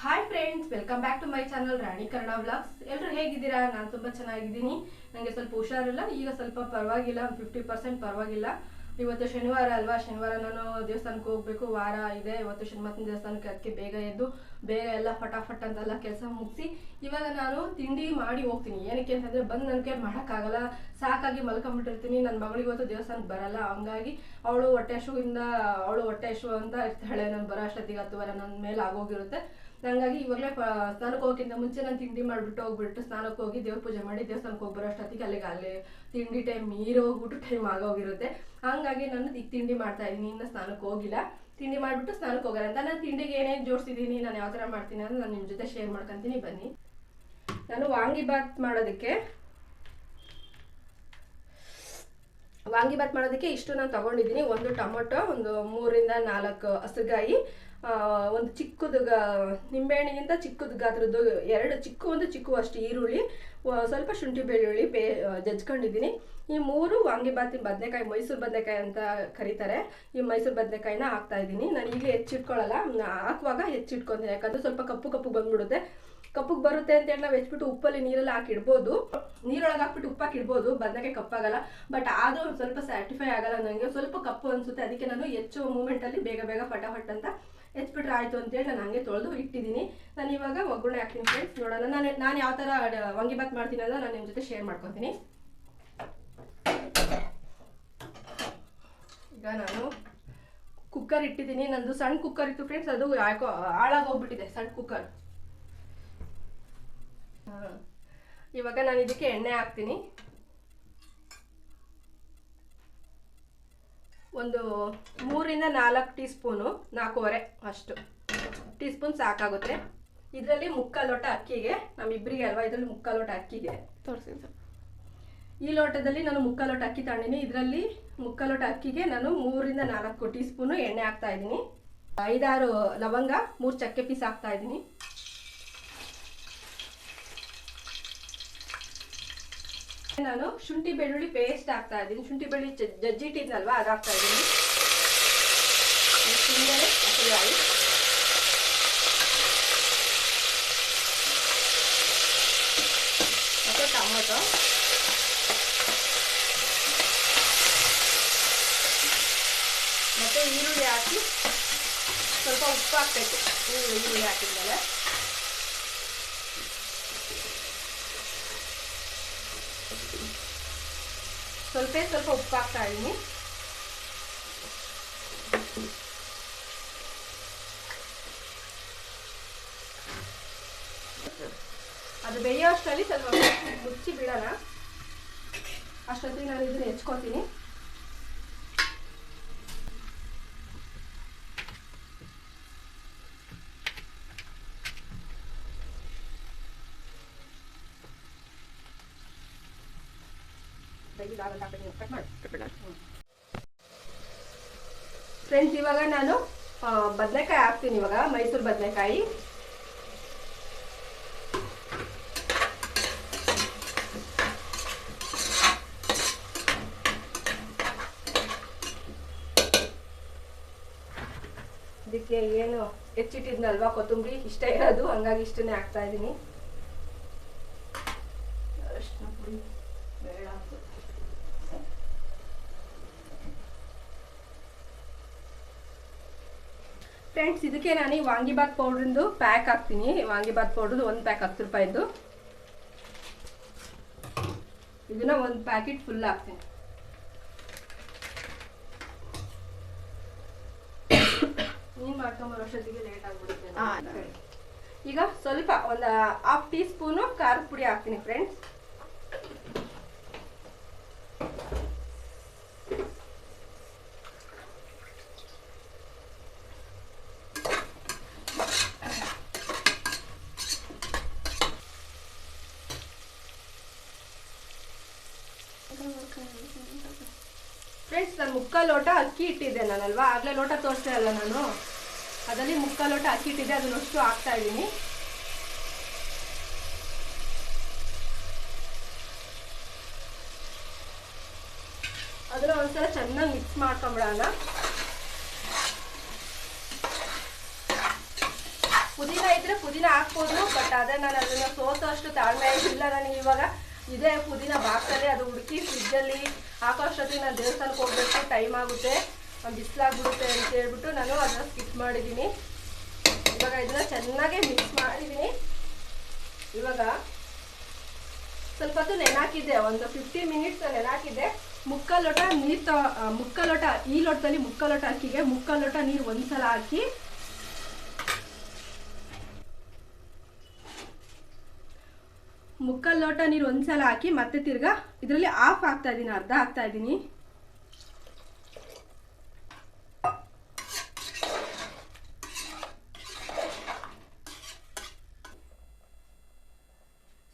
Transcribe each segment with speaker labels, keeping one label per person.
Speaker 1: Hi friends welcome back to my channel Rani Kannada vlogs ಎಲ್ಲರೂ ಹೇಗಿದ್ದೀರಾ? ನಾನು ತುಂಬ ಚೆನ್ನಾಗಿದ್ದೀನಿ. ನನಗೆ ಸ್ವಲ್ಪ ಹುಷಾರಿಲ್ಲ, ಈಗ ಸ್ವಲ್ಪ ಪರವಾಗಿಲ್ಲ ಫಿಫ್ಟಿ ಪರ್ಸೆಂಟ್ ಪರವಾಗಿಲ್ಲ. ಇವತ್ತು ಶನಿವಾರ ಅಲ್ವಾ? ಶನಿವಾರ ನಾನು ದೇವಸ್ಥಾನಕ್ಕೆ ಹೋಗ್ಬೇಕು. ವಾರ ಇದೆ. ಇವತ್ತು ಶನಿವಾರ ದೇವಸ್ಥಾನಕ್ಕೆ ಅದಕ್ಕೆ ಬೇಗ ಎದ್ದು, ಬೇಗ ಎಲ್ಲ ಫಟಾಫಟ್ ಅಂತೆಲ್ಲ ಕೆಲಸ ಮುಗಿಸಿ ಇವಾಗ ನಾನು ತಿಂಡಿ ಮಾಡಿ ಹೋಗ್ತೀನಿ. ಏನಕ್ಕೆ ಅಂತಂದ್ರೆ ಬಂದು ನನಗೆ ಮಾಡೋಕ್ಕಾಗಲ್ಲ. ಸಾಕಾಗಿ ಮಲ್ಕೊಂಡ್ಬಿಟ್ಟಿರ್ತೀನಿ ನನ್ನ ಮಗಳು ಇವತ್ತು ದೇವಸ್ಥಾನಕ್ಕೆ ಬರಲ್ಲ. ಹಂಗಾಗಿ ಅವಳು ಹೊಟ್ಟೆ ಶೂಯಿಂದ ಅವಳು ಹೊಟ್ಟೆ ಶೂ ಅಂತ ಇರ್ತಾಳೆ. ನಾನು ಬರೋ ಅಷ್ಟೊತ್ತಿಗೆ ಹತ್ತುವರೆ ನನ್ನ ಮೇಲೆ ಆಗೋಗಿರುತ್ತೆ. ಹಂಗಾಗಿ ಇವಾಗಲೇ ಸ್ನಾನಕ್ಕೆ ಹೋಗೋಕ್ಕಿಂತ ಮುಂಚೆ ನಾನು ತಿಂಡಿ ಮಾಡಿಬಿಟ್ಟು ಹೋಗ್ಬಿಟ್ಟು ಸ್ನಾನಕ್ಕೆ ಹೋಗಿ ದೇವ್ರ ಪೂಜೆ ಮಾಡಿ ದೇವಸ್ಥಾನಕ್ಕೆ ಹೋಗಿ ಬರೋ ಅಷ್ಟೊತ್ತಿಗೆ ಅಲ್ಲಿಗೆ ಅಲ್ಲಿ ತಿಂಡಿ ಟೈಮ್ ಮೀರೋಗ್ಬಿಟ್ಟು ಟೈಮ್ ಆಗೋಗಿರುತ್ತೆ. ಹಂಗಾಗಿ ನಾನು ಈಗ ತಿಂಡಿ ಮಾಡ್ತಾ ಇದ್ದೀನಿ, ಇನ್ನು ಸ್ನಾನಕ್ಕೆ ಹೋಗಿಲ್ಲ. ತಿಂಡಿ ಮಾಡಿಬಿಟ್ಟು ಸ್ನಾನಕ್ಕೆ ಹೋಗಲ್ಲ ಅಂತ. ನಾನು ತಿಂಡಿಗೆ ಏನೇನು ಜೋಡಿಸಿದ್ದೀನಿ, ನಾನು ಯಾವ ಥರ ಮಾಡ್ತೀನಿ ಅಂತ ನಾನು ನಿಮ್ಮ ಜೊತೆ ಶೇರ್ ಮಾಡ್ಕೊತೀನಿ, ಬನ್ನಿ. ನಾನು ವಾಂಗಿಬಾತ್ ಮಾಡೋದಕ್ಕೆ ವಾಂಗಿಬಾತ್ ಮಾಡೋದಕ್ಕೆ ಇಷ್ಟು ನಾನು ತಗೊಂಡಿದ್ದೀನಿ. ಒಂದು ಟೊಮೊಟೊ, ಒಂದು ಮೂರಿಂದ ನಾಲ್ಕು ಹಸಿರುಗಾಯಿ ಒಂದು ಚಿಕ್ಕದು ಗ, ನಿಂಬೆಹಣ್ಣಿಗಿಂತ ಚಿಕ್ಕದು ಗಾತ್ರದ್ದು, ಎರಡು ಚಿಕ್ಕ, ಒಂದು ಚಿಕ್ಕ ಅಷ್ಟು ಈರುಳ್ಳಿ ಸ್ವಲ್ಪ ಶುಂಠಿ ಬೆಳ್ಳುಳ್ಳಿ ಬೇ ಜಜ್ಕೊಂಡಿದ್ದೀನಿ. ಈ ಮೂರು ವಾಂಗಿಬಾತಿ ಬದನೆಕಾಯಿ, ಮೈಸೂರು ಬದನೆಕಾಯಿ ಅಂತ ಕರೀತಾರೆ. ಈ ಮೈಸೂರು ಬದನೆಕಾಯಿನ ಹಾಕ್ತಾ ಇದ್ದೀನಿ. ನಾನು ಈಗಲೇ ಹೆಚ್ಚಿಟ್ಕೊಳ್ಳಲ್ಲ ಹಾಕುವಾಗ ಹೆಚ್ಚಿಟ್ಕೊತೀನಿ. ಯಾಕಂದರೆ ಸ್ವಲ್ಪ ಕಪ್ಪು ಕಪ್ಪು ಬಂದ್ಬಿಡುತ್ತೆ. ಕಪ್ಪಗೆ ಬರುತ್ತೆ ಅಂತೇಳಿ ನಾವು ಹೆಚ್ಚಿಬಿಟ್ಟು ಉಪ್ಪಲ್ಲಿ ನೀರಲ್ಲಿ ಹಾಕಿಡ್ಬೋದು. ನೀರೊಳಗೆ ಹಾಕ್ಬಿಟ್ಟು ಉಪ್ಪು ಬದನೆಕಾಯಿ ಕಪ್ಪಾಗಲ್ಲ. ಬಟ್ ಆದರೂ ಸ್ವಲ್ಪ ಸ್ಯಾಟಿಫೈ ಆಗಲ್ಲ ನನಗೆ ಸ್ವಲ್ಪ ಕಪ್ಪು ಅನಿಸುತ್ತೆ. ಅದಕ್ಕೆ ನಾನು ಹೆಚ್ಚು ಮೂಮೆಂಟಲ್ಲಿ ಬೇಗ ಬೇಗ ಫಟಾಫಟ್ ಅಂತ ಹೆಚ್ಚಿಬಿಟ್ರೆ ಆಯಿತು ಅಂತೇಳಿ ನಾನು ಹಂಗೆ ತೊಳೆದು ಇಟ್ಟಿದ್ದೀನಿ. ನಾನು ಇವಾಗ ಒಗ್ಗರಣೆ ಹಾಕ್ತೀನಿ ಫ್ರೆಂಡ್ಸ್ ನೋಡೋಣ. ನಾನು ನಾನು ಯಾವ ಥರ ವಾಂಗಿಬಾತ್ ಮಾಡ್ತೀನಿ ಅಂತ ನಾನು ನಿಮ್ಮ ಜೊತೆ ಶೇರ್ ಮಾಡ್ಕೊತೀನಿ. ಈಗ ನಾನು ಕುಕ್ಕರ್ ಇಟ್ಟಿದ್ದೀನಿ. ನಂದು ಸಣ್ಣ ಕುಕ್ಕರ್ ಇತ್ತು ಫ್ರೆಂಡ್ಸ್ ಅದು ಯಾಕೋ ಹಾಳಾಗೋಗ್ಬಿಟ್ಟಿದೆ ಸಣ್ಣ ಕುಕ್ಕರ್ ಇವಾಗ ನಾನು ಇದಕ್ಕೆ ಎಣ್ಣೆ ಹಾಕ್ತೀನಿ. ಒಂದು ಮೂರಿಂದ ನಾಲ್ಕು ಟೀ ಸ್ಪೂನು ನಾಲ್ಕೂವರೆ ಅಷ್ಟು. ಟೀ ಸ್ಪೂನ್ ಸಾಕಾಗುತ್ತೆ. ಇದರಲ್ಲಿ ಮುಕ್ಕಾಲು ಲೋಟ ಅಕ್ಕಿಗೆ ನಮ್ಮಿಬ್ಬರಿಗೆ ಅಲ್ವಾ ಇದರಲ್ಲಿ ಮುಕ್ಕಾಲು ಲೋಟ ಅಕ್ಕಿಗೆ ತೋರಿಸಿ ಈ ಲೋಟದಲ್ಲಿ ನಾನು ಮುಕ್ಕಾಲು ಲೋಟ ಅಕ್ಕಿ ತಗೊಂಡಿನಿ. ಇದರಲ್ಲಿ ಮುಕ್ಕಾಲು ಲೋಟ ಅಕ್ಕಿಗೆ ನಾನು ಮೂರಿಂದ ನಾಲ್ಕು ಟೀ ಸ್ಪೂನು ಎಣ್ಣೆ ಹಾಕ್ತಾ ಇದ್ದೀನಿ. ಐದಾರು ಲವಂಗ ಮೂರು ಚಕ್ಕೆ ಪೀಸ್ ಹಾಕ್ತಾ ಇದ್ದೀನಿ. ನಾನು ಶುಂಠಿ ಬೆಳ್ಳುಳ್ಳಿ ಪೇಸ್ಟ್ ಹಾಕ್ತಾ ಇದ್ದೀನಿ. ಶುಂಠಿ ಬೆಳ್ಳುಳ್ಳಿ ಜಜ್ಜಿಟ್ಟಿದ್ನಲ್ವಾ? ಅದು ಹಾಕ್ತಾ ಇದ್ದೀನಿ ಹಸಿರಾಗಿ ಮತ್ತೆ ಟೊಮೊಟೊ. ಮತ್ತೆ ಈರುಳ್ಳಿ ಹಾಕಿ ಸ್ವಲ್ಪ ಉಪ್ಪು ಹಾಕ್ಬೇಕು. ಈರುಳ್ಳಿ ಈರುಳ್ಳಿ ಹಾಕಿದ್ಮೇಲೆ. ಸ್ವಲ್ಪ ಸ್ವಲ್ಪ ಉಪ್ಪು ಹಾಕ್ತಾ ಇದ್ದೀನಿ. ಅದು ಬೇಯೋ ಅಷ್ಟರಲ್ಲಿ ಸ್ವಲ್ಪ ಮುಚ್ಚಿ ಬಿಡೋಣ. ಅಷ್ಟೊತ್ತಿಗೆ ನಾನು ಇದನ್ನ ಹೆಚ್ಕೊತೀನಿ. ಫ್ರೆಂಡ್ಸ್ ಇವಾಗ ನಾನು ಬದನೆಕಾಯಿ ಹಾಕ್ತೀನಿ ಇವಾಗ ಮೈಸೂರು ಬದನೆಕಾಯಿ. ಇದಕ್ಕೆ ಏನು ಹೆಚ್ಚಿಟ್ಟಿದ್ನಲ್ವಾ ಕೊತ್ತಂಬರಿ? ಇಷ್ಟ ಇರೋದು ಹಂಗಾಗಿ ಇಷ್ಟನ್ನೇ ಹಾಕ್ತಾ ಇದ್ದೀನಿ ಅರಿಶಿನ ಪುಡಿ ಬೇಡ ಅಂತ. ಫ್ರೆಂಡ್ಸ್ ಇದಕ್ಕೆ ನಾನು ಈ ವಾಂಗಿಬಾತ್ ಪೌಡ್ರಿಂದು ಪ್ಯಾಕ್ ಹಾಕ್ತೀನಿ. ವಾಂಗಿಬಾತ್ ಪೌಡ್ರದು ಒಂದು ಪ್ಯಾಕ್ ಹತ್ತು ರೂಪಾಯಿದು. ಇದನ್ನ ಒಂದು ಪ್ಯಾಕೆಟ್ ಫುಲ್ ಹಾಕ್ತೀನಿ. ನೀನು ಮಾಡ್ಕೊಂಬರೋಷ್ಟೊತ್ತಿಗೆ ಲೇಟ್ ಆಗಿಬಿಡುತ್ತೆ. ಈಗ ಸ್ವಲ್ಪ ಒಂದು ಹಾಫ್ ಟೀ ಸ್ಪೂನು ಖಾರದ ಪುಡಿ ಹಾಕ್ತೀನಿ ಫ್ರೆಂಡ್ಸ್ ಫ್ರೆಂಡ್ಸ್ ನಾನು ಮುಕ್ಕ ಲೋಟ ಅಕ್ಕಿ ಇಟ್ಟಿದ್ದೆ ನಾನಲ್ವಾ? ಆಗಲೇ ಲೋಟ ತೋರಿಸ್ದೆ ಅಲ್ಲ ನಾನು. ಅದರಲ್ಲಿ ಮುಕ್ಕ ಲೋಟ ಅಕ್ಕಿ ಇಟ್ಟಿದ್ದೆ, ಅದನ್ನಷ್ಟು ಹಾಕ್ತಾ ಇದ್ದೀನಿ. ಅದನ್ನ ಒಂದ್ಸಲ ಚೆನ್ನಾಗಿ ಮಿಕ್ಸ್ ಮಾಡ್ಕೊಂಬಿಡೋಣ. ಪುದೀನ ಇದ್ರೆ ಪುದೀನ ಹಾಕ್ಬೋದು ಬಟ್ ಅದೇ ನಾನು ಅದನ್ನ ಸೋಸೋ ಅಷ್ಟು ತಾಳ್ಮೆ ಇಲ್ಲ ನನಗೆ ಇವಾಗ. ಇದೇ ಪುದೀನ ಬಾಕ್ಸಲ್ಲಿ ಅದು ಹುಡುಕಿ ಫ್ರಿಜ್ಜಲ್ಲಿ ಹಾಕೋ ಅಷ್ಟೊತ್ತಿಗೆ ನಾನು ದೇವಸ್ಥಾನಕ್ಕೆ ಹೋಗ್ಬೇಕು ಟೈಮ್ ಆಗುತ್ತೆ. ಬಿಸಿಲಾಗ್ಬಿಡುತ್ತೆ ಅಂತ ಹೇಳ್ಬಿಟ್ಟು ನಾನು ಅದನ್ನ ಸ್ಕಿಪ್ ಮಾಡಿದ್ದೀನಿ ಇವಾಗ ಇದನ್ನ ಚೆನ್ನಾಗಿ ಮಿಕ್ಸ್ ಮಾಡಿದ್ದೀನಿ ಇವಾಗ ಸ್ವಲ್ಪ ಹೊತ್ತು ನೆನಾಕಿದ್ದೆ, ಒಂದು ಫಿಫ್ಟಿ ಮಿನಿಟ್ಸ್ ನೆನಾಕಿದ್ದೆ. ಮುಕ್ಕ ಲೋಟ ನೀರು ತ ಮುಕ್ಕ ಲೋಟ, ಈ ಲೋಟದಲ್ಲಿ ಮುಕ್ಕ ಲೋಟ ಅಕ್ಕಿಗೆ ಮುಕ್ಕ ಲೋಟ ನೀರು ಒಂದ್ಸಲ ಹಾಕಿ ಮುಕ್ಕಾಲು ಲೋಟ ನೀರು ಒಂದ್ಸಲ ಹಾಕಿ ಮತ್ತೆ ತಿರ್ಗಾ ಇದರಲ್ಲಿ ಆಫ್ ಹಾಕ್ತಾ ಇದ್ದೀನಿ, ಅರ್ಧ ಹಾಕ್ತಾ ಇದ್ದೀನಿ.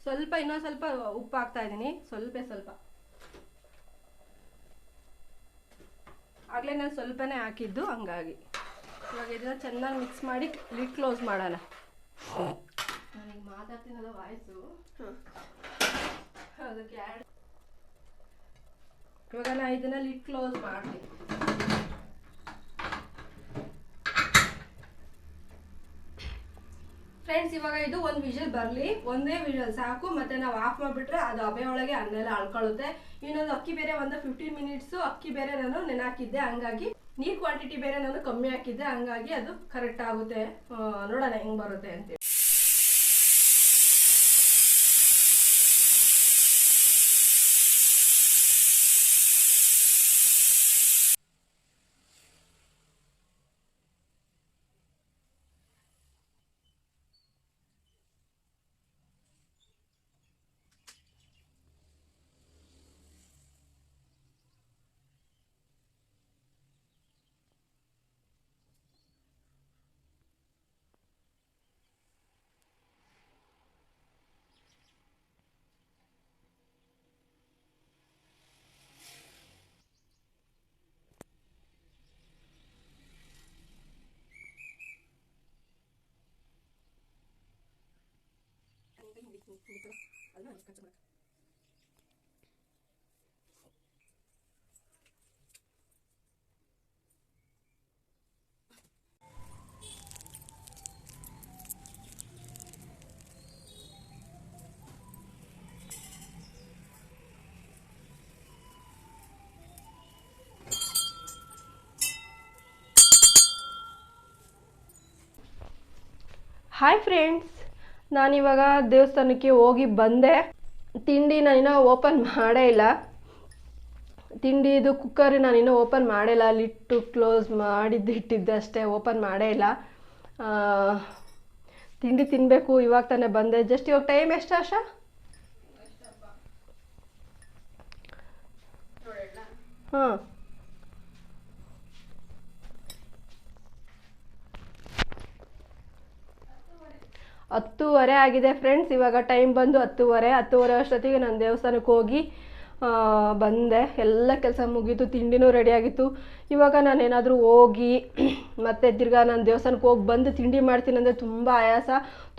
Speaker 1: ಸ್ವಲ್ಪ, ಇನ್ನೊಂದು ಸ್ವಲ್ಪ ಉಪ್ಪು ಹಾಕ್ತಾ ಇದ್ದೀನಿ, ಸ್ವಲ್ಪ ಸ್ವಲ್ಪ. ಆಗಲೇ ನಾನು ಸ್ವಲ್ಪನೇ ಹಾಕಿದ್ದು ಹಂಗಾಗಿ. ಇವಾಗ ಇದನ್ನ ಚೆನ್ನಾಗಿ ಮಿಕ್ಸ್ ಮಾಡಿ ಲಿಡ್ ಕ್ಲೋಸ್ ಮಾಡೋಣ. ನನಗೆ ಮಾತಾಡ್ತೀನಲ್ಲ ವಾಯ್ಸು ಅದಕ್ಕೆ ಆ್ಯಡ್ ಇವಾಗ ನಾ ಇದನ್ನ ಲಿಡ್ ಕ್ಲೋಸ್ ಮಾಡ್ತೀನಿ. ಫ್ರೆಂಡ್ಸ್ ಇವಾಗ ಇದು ಒಂದು ವಿಷಲ್ ಬರಲಿ. ಒಂದೇ ವಿಷಲ್ ಸಾಕು ಮತ್ತೆ ನಾವು ಆಫ್ ಮಾಡಿಬಿಟ್ರೆ ಅದು ಹಬೆ ಒಳಗೆ ಅನ್ನೆಲ್ಲ ಅಳ್ಕೊಳ್ಳುತ್ತೆ. ಇನ್ನೊಂದು ಅಕ್ಕಿ ಬೇರೆ ಒಂದು ಫಿಫ್ಟೀನ್ ಮಿನಿಟ್ಸು ಅಕ್ಕಿ ಬೇರೆ ನಾನು ನೆನಾಕಿದ್ದೆ ಹಂಗಾಗಿ ನೀರು ಕ್ವಾಂಟಿಟಿ ಬೇರೆ ನಾನು ಕಮ್ಮಿ ಹಾಕಿದ್ದೆ ಹಂಗಾಗಿ ಅದು ಕರೆಕ್ಟ್ ಆಗುತ್ತೆ. ನೋಡೋಣ ಹೆಂಗೆ ಬರುತ್ತೆ ಅಂತೇಳಿ ಹಾಯ್ ಫ್ರೆಂಡ್ಸ್ ನಾನಿವಾಗ ದೇವಸ್ಥಾನಕ್ಕೆ ಹೋಗಿ ಬಂದೆ. ತಿಂಡಿ ನಾನಿನ್ನೂ ಓಪನ್ ಮಾಡೇ ಇಲ್ಲ. ತಿಂಡಿ ಇದು ಕುಕ್ಕರ್ ನಾನಿನ್ನೂ ಓಪನ್ ಮಾಡೇ ಇಲ್ಲ. ಅಲ್ಲಿಟ್ಟು ಕ್ಲೋಸ್ ಮಾಡಿದ್ದು ಇಟ್ಟಿದ್ದೆ ಅಷ್ಟೇ ಓಪನ್ ಮಾಡೇ ಇಲ್ಲ. ತಿಂಡಿ ತಿನ್ನಬೇಕು ಇವಾಗ ತಾನೇ ಬಂದೆ. ಜಸ್ಟ್ ಇವಾಗ ಟೈಮ್ ಎಷ್ಟು ಆಶಾ? ಹಾಂ. ಹತ್ತೂವರೆ ಆಗಿದೆ ಫ್ರೆಂಡ್ಸ್ ಇವಾಗ ಟೈಮ್ ಬಂದು ಹತ್ತೂವರೆ ಹತ್ತೂವರೆ ಅಷ್ಟೊತ್ತಿಗೆ ನಾನು ದೇವಸ್ಥಾನಕ್ಕೆ ಹೋಗಿ ಬಂದೆ. ಎಲ್ಲ ಕೆಲಸ ಮುಗೀತು, ತಿಂಡಿನೂ ರೆಡಿಯಾಗಿತ್ತು ಇವಾಗ ನಾನು ಏನಾದರೂ ಹೋಗಿ, ಮತ್ತೆ ತಿರ್ಗಾ ನಾನು ದೇವಸ್ಥಾನಕ್ಕೆ ಹೋಗಿ ಬಂದು ತಿಂಡಿ ಮಾಡ್ತೀನಿ ಅಂದರೆ ತುಂಬ ಆಯಾಸ,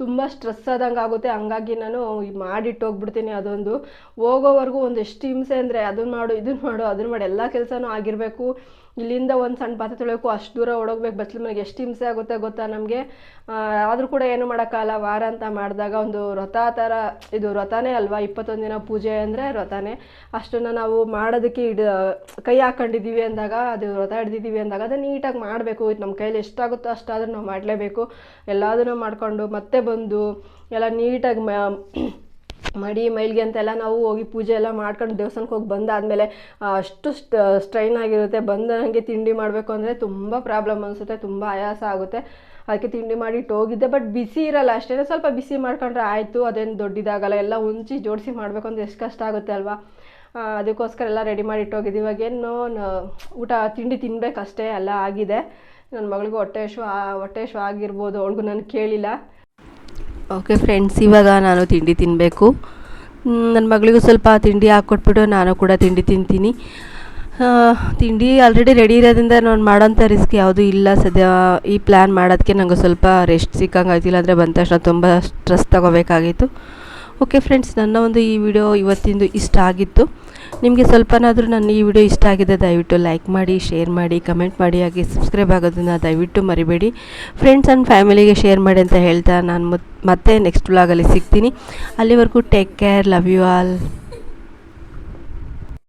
Speaker 1: ತುಂಬ ಸ್ಟ್ರೆಸ್ ಆದಂಗೆ ಆಗುತ್ತೆ. ಹಂಗಾಗಿ ನಾನು ಮಾಡಿಟ್ಟು ಹೋಗ್ಬಿಡ್ತೀನಿ ಅದೊಂದು. ಹೋಗೋವರೆಗೂ ಒಂದು ಎಷ್ಟು ಹಿಂಸೆ ಅಂದರೆ ಅದನ್ನು ಮಾಡು ಇದನ್ನು ಮಾಡು ಅದನ್ನು ಮಾಡು. ಎಲ್ಲ ಕೆಲಸನೂ ಆಗಿರಬೇಕು. ಇಲ್ಲಿಂದ ಒಂದು ಸಣ್ಣ ಪಾತ್ರೆ ತೊಳೆಯೋಕ್ಕೂ ಅಷ್ಟು ದೂರ ಓಡೋಗ್ಬೇಕು. ಬಸ್ಲು ಮನೆಗೆ ಎಷ್ಟು ಹಿಂಸೆ ಆಗುತ್ತೆ ಗೊತ್ತಾ ನಮಗೆ? ಆದರೂ ಕೂಡ ಏನು ಮಾಡೋಕ್ಕಲ್ಲ. ವಾರ ಅಂತ ಮಾಡಿದಾಗ ಒಂದು ವ್ರತ ಥರ, ಇದು ವ್ರತನೇ ಅಲ್ವಾ? ಇಪ್ಪತ್ತೊಂದು ದಿನ ಪೂಜೆ ಅಂದರೆ ವ್ರತನೇ ಅಷ್ಟನ್ನು ನಾವು ಮಾಡೋದಕ್ಕೆ ಇಡ, ಕೈ ಹಾಕೊಂಡಿದ್ದೀವಿ ಅಂದಾಗ, ಅದು ವ್ರತ ಹಿಡ್ದಿದ್ದೀವಿ ಅಂದಾಗ ಅದು ನೀಟಾಗಿ ಮಾಡಬೇಕು. ಇದು ನಮ್ಮ ಕೈಯಲ್ಲಿ ಎಷ್ಟಾಗುತ್ತೋ ಅಷ್ಟಾದರೂ ನಾವು ಮಾಡಲೇಬೇಕು. ಎಲ್ಲದನ್ನೂ ಮಾಡಿಕೊಂಡು ಮತ್ತೆ ಬಂದು, ಎಲ್ಲ ನೀಟಾಗಿ ಮ ಮಡಿ ಮೈಲಿಗೆ ಅಂತೆಲ್ಲ ನಾವು ಹೋಗಿ ಪೂಜೆ ಎಲ್ಲ ಮಾಡ್ಕೊಂಡು ದೇವಸ್ಥಾನಕ್ಕೆ ಹೋಗಿ ಬಂದಾದಮೇಲೆ ಅಷ್ಟು ಸ್ಟ್ರೈನ್ ಆಗಿರುತ್ತೆ. ಬಂದ ನನಗೆ ತಿಂಡಿ ಮಾಡಬೇಕು ಅಂದರೆ ತುಂಬ ಪ್ರಾಬ್ಲಮ್ ಅನಿಸುತ್ತೆ, ತುಂಬ ಆಯಾಸ ಆಗುತ್ತೆ. ಅದಕ್ಕೆ ತಿಂಡಿ ಮಾಡಿ ಹೋಗಿದ್ದೆ. ಬಟ್ ಬಿಸಿ ಇರಲ್ಲ ಅಷ್ಟೇ, ಸ್ವಲ್ಪ ಬಿಸಿ ಮಾಡ್ಕೊಂಡ್ರೆ ಆಯಿತು, ಅದೇನು ದೊಡ್ಡದಾಗಲ್ಲ. ಎಲ್ಲ ಉಂಚಿ ಜೋಡಿಸಿ ಮಾಡಬೇಕು ಅಂದರೆ ಎಷ್ಟು ಕಷ್ಟ ಆಗುತ್ತೆ ಅಲ್ವಾ? ಅದಕ್ಕೋಸ್ಕರ ಎಲ್ಲ ರೆಡಿ ಮಾಡಿ ಇಟ್ಟೋಗಿದ್ದು ಇವಾಗೇನು ಊಟ, ತಿಂಡಿ ತಿನ್ನಬೇಕಷ್ಟೇ ಎಲ್ಲ ಆಗಿದೆ. ನನ್ನ ಮಗಳಿಗೂ ಹೊಟ್ಟೆ ಆ- ಹೊಟ್ಟೆ ಹಶ್ವು ಆಗಿರ್ಬೋದು, ಅವಳಿಗೂ ನಾನು ಕೇಳಿಲ್ಲ. ಓಕೆ ಫ್ರೆಂಡ್ಸ್ ಇವಾಗ ನಾನು ತಿಂಡಿ ತಿನ್ನಬೇಕು ನನ್ನ ಮಗಳಿಗೂ ಸ್ವಲ್ಪ ತಿಂಡಿ ಹಾಕ್ಕೊಟ್ಬಿಟ್ಟು ನಾನು ಕೂಡ ತಿಂಡಿ ತಿಂತೀನಿ. ತಿಂಡಿ ಆಲ್ರೆಡಿ ರೆಡಿ ಇರೋದ್ರಿಂದ ನಾನು ಮಾಡೋಂಥ ರಿಸ್ಕ್ ಯಾವುದೂ ಇಲ್ಲ. ಸದ್ಯ ಈ ಪ್ಲ್ಯಾನ್ ಮಾಡೋದಕ್ಕೆ ನನಗೆ ಸ್ವಲ್ಪ ರೆಸ್ಟ್ ಸಿಕ್ಕಂಗೆ ಆಯ್ತಿಲ್ಲ ಅಂದರೆ ಬಂದ ತಕ್ಷಣ ತುಂಬ ಸ್ಟ್ರೆಸ್ ತೊಗೋಬೇಕಾಗಿತ್ತು. ಓಕೆ ಫ್ರೆಂಡ್ಸ್ ನನ್ನ ಒಂದು ಈ ವಿಡಿಯೋ ಇವತ್ತಿಂದು ಇಷ್ಟ ಆಗಿತ್ತು. ನಿಮಗೆ ಸ್ವಲ್ಪನಾದರೂ ನನ್ನ ಈ ವಿಡಿಯೋ ಇಷ್ಟ ಆಗಿದೆ, ದಯವಿಟ್ಟು ಲೈಕ್ ಮಾಡಿ ಶೇರ್ ಮಾಡಿ ಕಮೆಂಟ್ ಮಾಡಿ, ಹಾಗೆ ಸಬ್ಸ್ಕ್ರೈಬ್ ಆಗೋದನ್ನು ದಯವಿಟ್ಟು ಮರಿಬೇಡಿ. ಫ್ರೆಂಡ್ಸ್ ಆ್ಯಂಡ್ ಫ್ಯಾಮಿಲಿಗೆ ಶೇರ್ ಮಾಡಿ ಅಂತ ಹೇಳ್ತಾ ನಾನು ಮತ್ತೆ ನೆಕ್ಸ್ಟ್ ವ್ಲಾಗಲ್ಲಿ ಸಿಗ್ತೀನಿ. ಅಲ್ಲಿವರೆಗೂ take care love you all